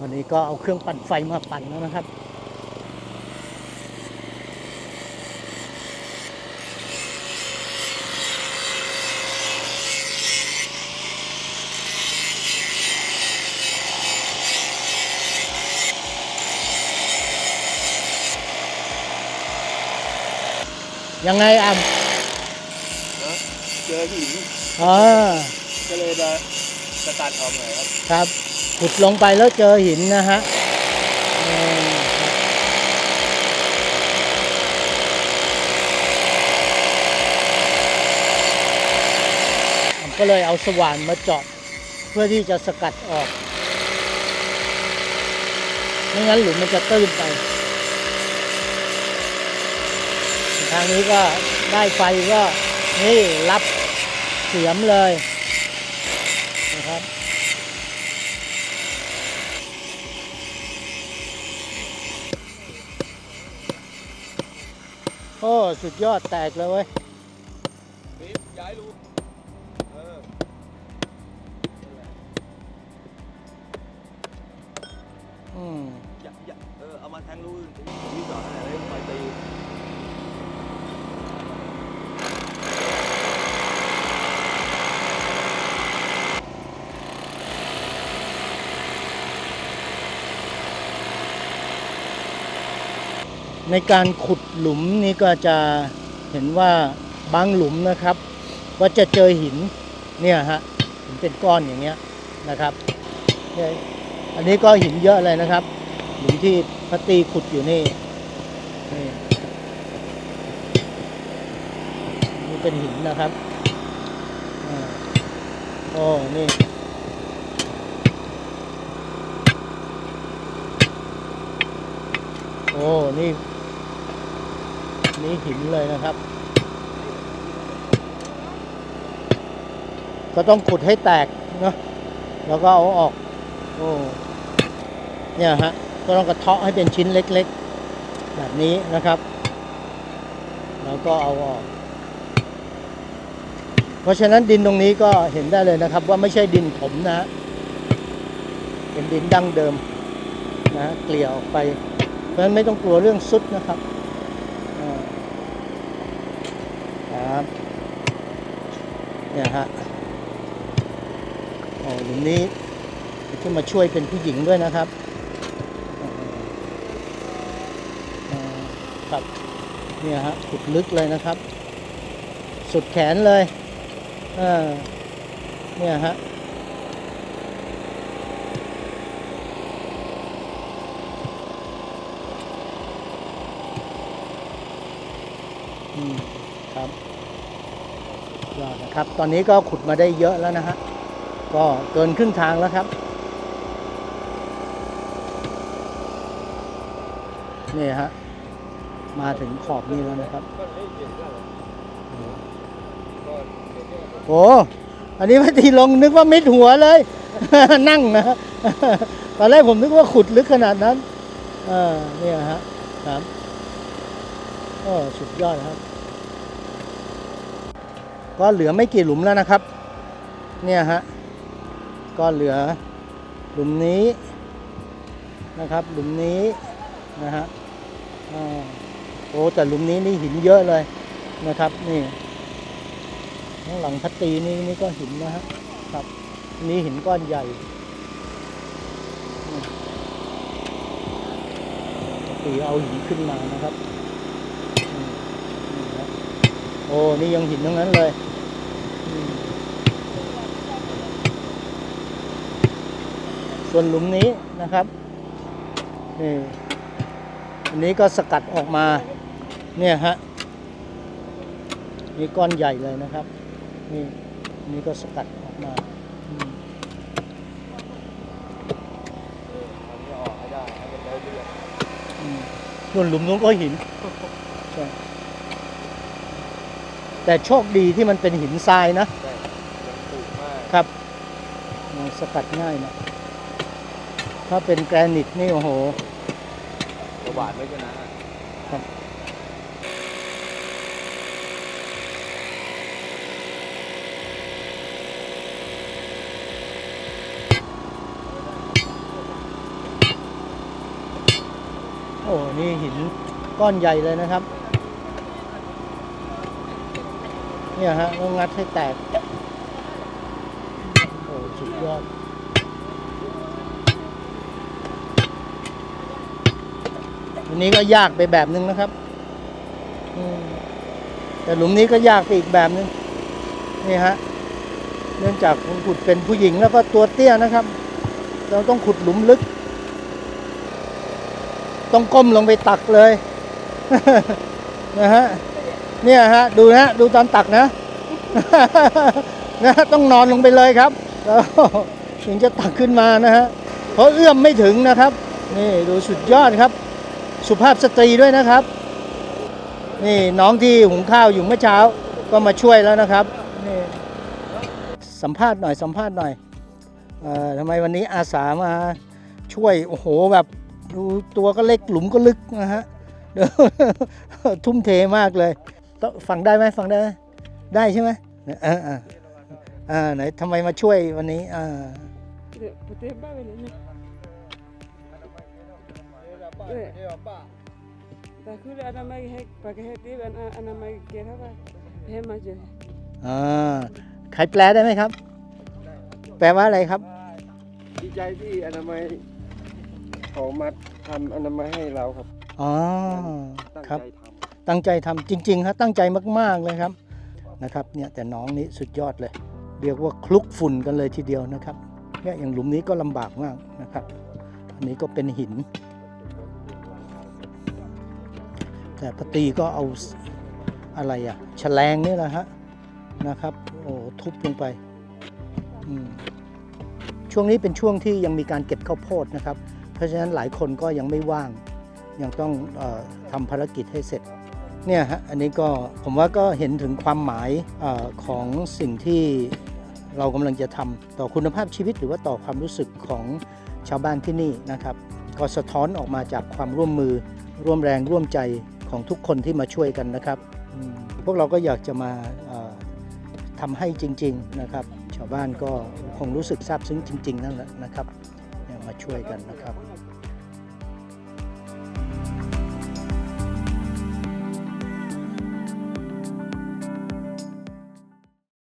วันนี้ก็เอาเครื่องปั่นไฟมาปั่นแล้วนะครับยังไงอะเจอหินอ่าก็เลยจะ สตาร์ทออกหน่อยครับ ครับ ขุดลงไปแล้วเจอหินนะฮะก็เลยเอาสว่านมาเจาะเพื่อที่จะสกัดออก ไม่งั้นหลุมมันจะตื้นไป ทางนี้ก็ได้ไฟก็นี่รับเสียมเลย นะครับโอ้สุดยอดแตกเลยเว้ยนี่ย้ายรูเอออืมอย่าอย่าเออเอามาแทงรูอื่นผมที่จอดให้แล้วไฟตี ในการขุดหลุมนี่ก็จะเห็นว่าบางหลุมนะครับก็จะเจอหินเนี่ยฮะหินเป็นก้อนอย่างเงี้ยนะครับอันนี้ก็หินเยอะเลยนะครับ หลุมที่พัตตีขุดอยู่นี่นี่นี่เป็นหินนะครับอ่าโอ้นี่โอ้นี่ นี่หินเลยนะครับ ก็ต้องขุดให้แตกเนาะแล้วก็เอาออก โอ้เนี่ยฮะก็ต้องกระเทาะให้เป็นชิ้นเล็กๆ แบบนี้นะครับ แล้วก็เอาออก เพราะฉะนั้นดินตรงนี้ก็เห็นได้เลยนะครับ ว่าไม่ใช่ดินถมนะ เป็นดินดั้งเดิมนะฮะเกลี่ยออกไป เพราะฉะนั้นไม่ต้องกลัวเรื่องซุดนะครับอ่า ครับเนี่ยฮะโอ้หลุมนี้ที่มาช่วยเป็นผู้หญิงด้วยนะครับครับเนี่ยฮะขุดลึกเลยนะครับ สุดแขนเลยอ่าเนี่ยฮะอืม ครับยอดนะครับ ตอนนี้ก็ขุดมาได้เยอะแล้วนะฮะ ก็เกินครึ่งทางแล้วครับ นี่ฮะ มาถึงขอบนี้แล้วนะครับ โอ้อันนี้ไม่ทีลงนึกว่ามิดหัวเลย นั่งนะตอนแรกผมนึกว่าขุดลึกขนาดนั้น เออเนี่ยฮะครับโอ้สุดยอดครับ ก็เหลือไม่กี่หลุมแล้วนะครับ เนี่ยฮะ ก็เหลือหลุมนี้นะครับ หลุมนี้นะฮะโอ้แต่หลุมนี้นี่หินเยอะเลยนะครับ นี่ข้างหลังพัตตีนี่นี่ก็หินนะฮะครับ นี่หินก้อนใหญ่ตีเอาหินขึ้นมานะครับ โอ้ นี่ยังหินทั้งนั้นเลยอืม ส่วนหลุมนี้นะครับนี่อันนี้ก็สกัดออกมาเนี่ยฮะนี่ก้อนใหญ่เลยนะครับ นี่อันนี่ก็สกัดออกมาอืมอันนี้ออกให้ได้ให้มันได้เรื่อยอืมส่วนหลุมนู้นก็หินใช่แต่โชคดีที่มันเป็นหินทรายนะได้ยังถูกมากครับมันสกัดง่ายนะ ถ้าเป็นแกรนิตนี่โอ้โหกระบาดไม่ชนะครับอ้นี่หินก้อนใหญ่เลยนะครับ เนี่ยฮะต้องงัดให้แตก โอ้สุดยอด อันนี้ก็ยากไปแบบนึงนะครับแต่หลุมนี้ก็ยากไปอีกแบบนึงนี่ฮะเนื่องจากคุณขุดเป็นผู้หญิงแล้วก็ตัวเตี้ยนะครับ เราต้องขุดหลุมลึก ต้องก้มลงไปตักเลยนะฮะเนี่ยฮะดูนะดูตอนตักนะนะต้องนอนลงไปเลยครับแล้วถึงจะตักขึ้นมานะฮะเพราะเอื้อมไม่ถึงนะครับ นี่ดูสุดยอดครับ สุภาพสตรีด้วยนะครับ นี่น้องที่หุงข้าวอยู่เมื่อเช้าก็มาช่วยแล้วนะครับนี่สัมภาษณ์หน่อยสัมภาษณ์หน่อยเอ่อทำไมวันนี้อาสามาช่วยโอ้โหแบบดูตัวก็เล็กหลุมก็ลึกนะฮะทุ่มเทมากเลยต้องฟังได้ไหมฟังได้ไหมได้ใช่ไหมเออเอออ่าไหนทำไมมาช่วยวันนี้อ่า ada mai hek pakai heti dan anak mai kira apa? Hem aja. อ่าใครแปลได้ไหมครับ แปลว่าอะไรครับ ดีใจที่อนามัยเขามาทำอนามัยให้เราครับ อ๋อ ตั้งครับ ใจทตั้งใจทำจริง ๆ ครับ ตั้งใจมาก ๆ เลยครับ นะครับ เนี่ยแต่น้องนี้สุดยอดเลย เรียกว่าคลุกฝุ่นกันเลยทีเดียวนะครับ เนี่ยอย่างหลุมนี้ก็ลำบากมากนะครับ อันนี้ก็เป็นหิน แต่ปตีก็เอาอะไรอะแฉลงนี่แหละฮะนะครับโอ้ทุบลงไป ช่วงนี้เป็นช่วงที่ยังมีการเก็บข้าวโพดนะครับ เพราะฉะนั้นหลายคนก็ยังไม่ว่าง ยังต้องออทำภารกิจให้เสร็จเนี่ยฮะอันนี้ก็ผมว่าก็เห็นถึงความหมายอของสิ่งที่เรากำลังจะทำต่อคุณภาพชีวิตหรือว่าต่อความรู้สึกของชาวบ้านที่นี่นะครับ ก็สะท้อนออกมาจากความร่วมมือร่วมแรงร่วมใจ ของทุกคนที่มาช่วยกันนะครับอืมพวกเราก็อยากจะมาเอ่อทำให้จริง ๆนะครับ ชาวบ้านก็คงรู้สึกซาบซึ้งจริง ๆ นั่นแหละนะครับเนี่ยมาช่วยกันนะครับ